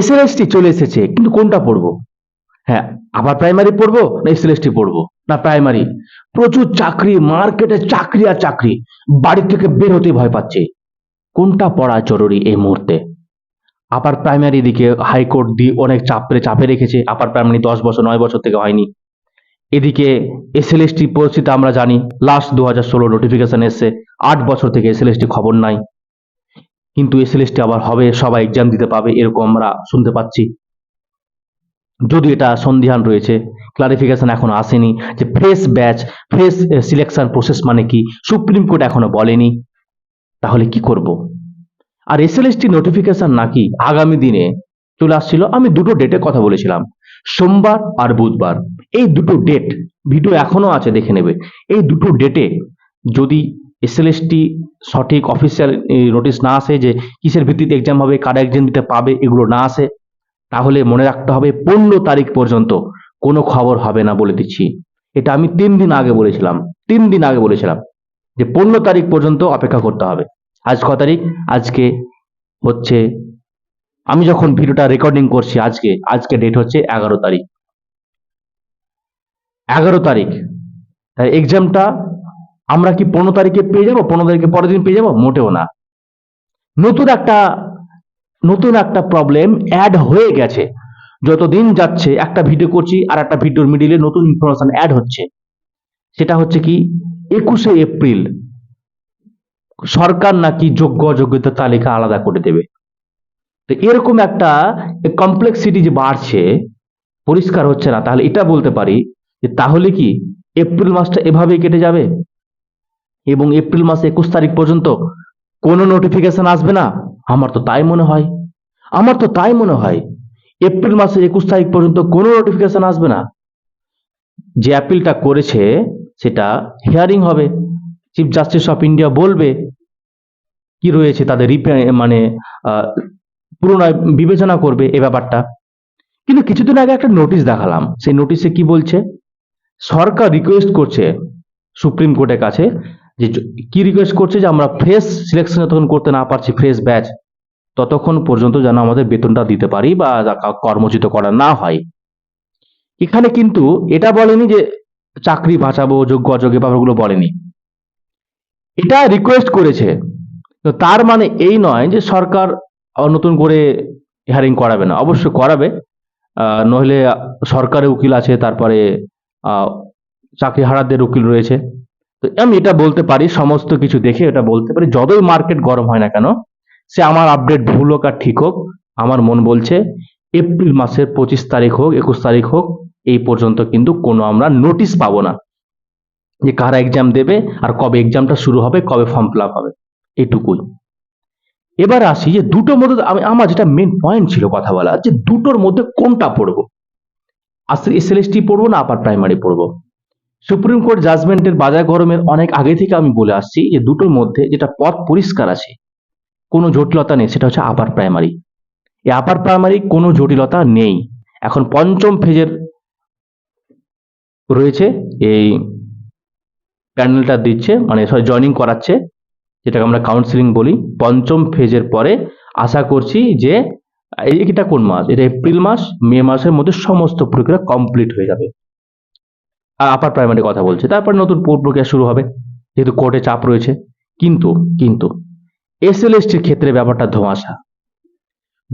SLST চলে এসেছে, কিন্তু কোনটা পড়ব? হ্যাঁ আবার প্রাইমারি পড়ব না এসএলএসটি পড়ব? না প্রাইমারি প্রচুর চাকরি মার্কেটে চাকরি আর চাকরি, বাড়ি থেকে বের হতে ভয় পাচ্ছে। কোনটা পড়া জরুরি এই মুহূর্তে? আপার প্রাইমারি দিকে হাইকোর্ট দিয়ে অনেক চাপে চাপে রেখেছে, আপার প্রাইমারি দশ বছর, নয় বছর থেকে হয়নি। এদিকে এসএলএসটি পরিস্থিতি আমরা জানি লাস্ট দু হাজার ষোলো নোটিফিকেশন এসছে, আট বছর থেকে এসএলএসটি খবর নাই। কিন্তু এসএলএসটি আবার হবে, সবাই এক্সাম দিতে পাবে, এরকম আমরা শুনতে পাচ্ছি। যদি এটা সন্দিহান রয়েছে ক্লারিফিকেশন এখনও আসেনি যে fresh batch fresh selection process মানে কি, সুপ্রিম কোর্ট এখনও বলেনি, তাহলে কি করব? আর এসএলএসটি নোটিফিকেশন নাকি আগামী দিনে চলে আসছিল, আমি দুটো ডেটে কথা বলেছিলাম, সোমবার আর বুধবার। এই দুটো ডেট ভিডিও এখনও আছে, দেখে নেবে। এই দুটো ডেটে যদি এসএলএসটি সঠিক অফিসিয়াল নোটিশ না আসে যে কিসের ভিত্তিতে এক্সাম হবে, কারা এক্সাম দিতে পাবে, এগুলো না আসে, তাহলে মনে রাখতে হবে পনেরো তারিখ পর্যন্ত কোনো খবর হবে না বলে দিচ্ছি। এটা আমি তিন দিন আগে বলেছিলাম, তিন দিন আগে বলেছিলাম যে পনেরো তারিখ পর্যন্ত অপেক্ষা করতে হবে। আজ ক তারিখ? আজকে হচ্ছে, আমি যখন ভিডিওটা রেকর্ডিং করছি আজকে আজকে ডেট হচ্ছে এগারো তারিখ। এগারো তারিখ। তাই এক্সামটা আমরা কি পনেরো তারিখে পেয়ে যাব? পনেরো তারিখে পরের দিন পেয়ে যাব? মোটেও না। নতুন একটা নতুন একটা প্রবলেম অ্যাড হয়ে গেছে। যত দিন যাচ্ছে, একটা ভিডিও করছি আর একটা ভিডিওর মিডিলে নতুন ইনফরমেশন অ্যাড হচ্ছে। সেটা হচ্ছে কি, একুশে এপ্রিল, সরকার নাকি যোগ্য অযোগ্যতার তালিকা আলাদা করে দেবে। তো এরকম একটা কমপ্লেক্সিটি যে বাড়ছে, পরিষ্কার হচ্ছে না। তাহলে এটা বলতে পারি যে তাহলে কি এপ্রিল মাসটা এভাবেই কেটে যাবে? এবং এপ্রিল মাসে একুশ তারিখ পর্যন্ত কোনো নোটিফিকেশন আসবে না। আমার তো তাই মনে হয়। আমার তো তাই মনে হয় এপ্রিল মাসের একুশ তারিখ পর্যন্ত কোনো নোটিফিকেশন আসবে না। যে অ্যাপিলটা করেছে সেটা হিয়ারিং হবে। চিফ জাস্টিস অফ ইন্ডিয়া বলবে কি রয়েছে তাদের মানে পুনরায় বিবেচনা করবে এ ব্যাপারটা। কিন্তু কিছুদিন আগে একটা নোটিশ দেখালাম। সেই নোটিশে কি বলছে? সরকার রিকোয়েস্ট করছে সুপ্রিম কোর্টের কাছে যে কি রিকোয়েস্ট করছে যে আমরা ফ্রেশ সিলেকশন যতক্ষণ করতে না পারছি ফ্রেশ ব্যাচ ততক্ষণ পর্যন্ত যেন আমাদের বেতনটা দিতে পারি বা কা- কর্মচ্যুত করা না হয়। এখানে কিন্তু এটা বলেনি যে চাকরি বাঁচাবো, যোগ্য অযোগ্য ব্যাপারগুলো বলেনি। এটা রিকোয়েস্ট করেছে। তার মানে এই নয় যে সরকার নতুন করে হিয়ারিং করাবে না। অবশ্য করাবে। নইলে সরকারের উকিল আছে, তারপরে চাকরি হারাদের উকিল রয়েছে। তো আমি এটা বলতে পারি, সমস্ত কিছু দেখে এটা বলতে পারি। যতই মার্কেট গরম হয় না কেন, সে আমার আপডেট ভুল হোক আর ঠিক হোক, আমার মন বলছে এপ্রিল মাসের পঁচিশ তারিখ হোক, একুশ তারিখ হোক, এই পর্যন্ত কিন্তু কোনো আমরা নোটিশ পাবো না যে কারা এক্সাম দেবে আর কবে এক্সামটা শুরু হবে, কবে ফর্ম ফিল হবে। এটুকুই। এবার আসি যে দুটোর মধ্যে আমি, আমার যেটা মেন পয়েন্ট ছিল কথা বলা যে দুটোর মধ্যে কোনটা পড়ব? আসলে এসএলএসটি পড়ব না আপার প্রাইমারি পড়ব? সুপ্রিম কোর্ট জাজমেন্টের বাজার গরমের অনেক আগে থেকে আমি বলে আসছি যে দুটোর মধ্যে যেটা পথ পরিষ্কার আছে, কোনো জটিলতা নেই, সেটা হচ্ছে আপার প্রাইমারি এই আপার প্রাইমারি কোনো জটিলতা নেই। এখন পঞ্চম ফেজের রয়েছে, এই প্যানেলটা দিচ্ছে মানে সরি জয়নিং করাচ্ছে, যেটাকে আমরা কাউন্সিলিং বলি। পঞ্চম ফেজের পরে আশা করছি যে এটা কোন মাস? এটা এপ্রিল মাস, মে মাসের মধ্যে সমস্ত প্রক্রিয়া কমপ্লিট হয়ে যাবে। আপার প্রাইমারি কথা বলছে। তারপর নতুন প্রক্রিয়া শুরু হবে। যেহেতু কোর্টে চাপ রয়েছে। কিন্তু কিন্তু এসএলএসটির ক্ষেত্রে ব্যাপারটা ধোঁয়াশা।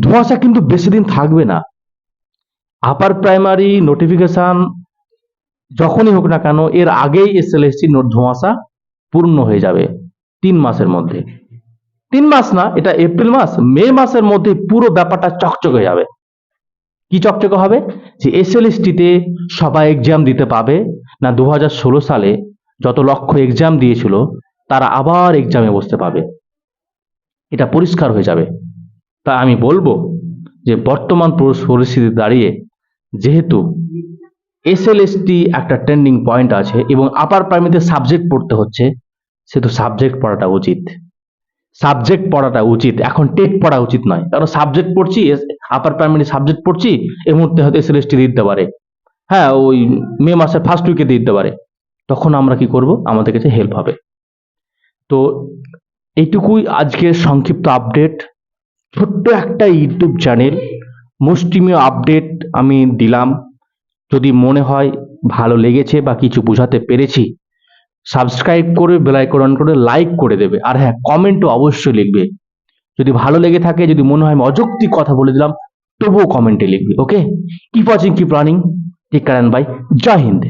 ধোঁয়াশা কিন্তু বেশি দিন থাকবে না। আপার প্রাইমারি নোটিফিকেশন যখনই হোক না কেন, এর আগেই এস এসএলএসটি ধোঁয়াশা পূর্ণ হয়ে যাবে তিন মাসের মধ্যে। তিন মাস না, এটা এপ্রিল মাস মে মাসের মধ্যে পুরো ব্যাপারটা চকচকে যাবে। কি চকচকে হবে? যে এস এসএলএসটিতে সবাই এক্সাম দিতে পাবে না দু হাজার ষোলো সালে যত লক্ষ এক্সাম দিয়েছিল, তারা আবার এক্সামে বসতে পাবে এটা পরিষ্কার হয়ে যাবে। তা আমি বলব যে বর্তমান পরিস্থিতি দাঁড়িয়ে যেহেতু এসএলএসটি একটা ট্রেন্ডিং পয়েন্ট আছে এবং আপার প্রাইমারিতে সাবজেক্ট পড়তে হচ্ছে, সেহেতু সাবজেক্ট পড়াটা উচিত। সাবজেক্ট পড়াটা উচিত। এখন টেট পড়া উচিত নয়। কারণ সাবজেক্ট পড়ছি আপার প্রাইমারি সাবজেক্ট পড়ছি, এই মুহূর্তে হয়তো এসএলএসটি দিতে পারে। হ্যাঁ ওই মে মাসের ফার্স্ট উইকে দিতে পারে। তখন আমরা কি করব? আমাদের কাছে হেল্প হবে। তো এইটুকুই আজকের সংক্ষিপ্ত আপডেট ছোট্ট একটা ইউটিউব চ্যানেল মুষ্টিমীয় আপডেট আমি দিলাম। যদি মনে হয় ভালো লেগেছে বা কিছু বোঝাতে পেরেছি সাবস্ক্রাইব করে বেলাইকন অন করে লাইক করে দেবে। আর হ্যাঁ কমেন্টও অবশ্যই লিখবে। যদি ভালো লেগে থাকে, যদি মনে হয় আমি অযৌক্তিক কথা বলে দিলাম, তবুও কমেন্টে লিখবে okay keep watching keep running tech ভাই? জয় হিন্দ।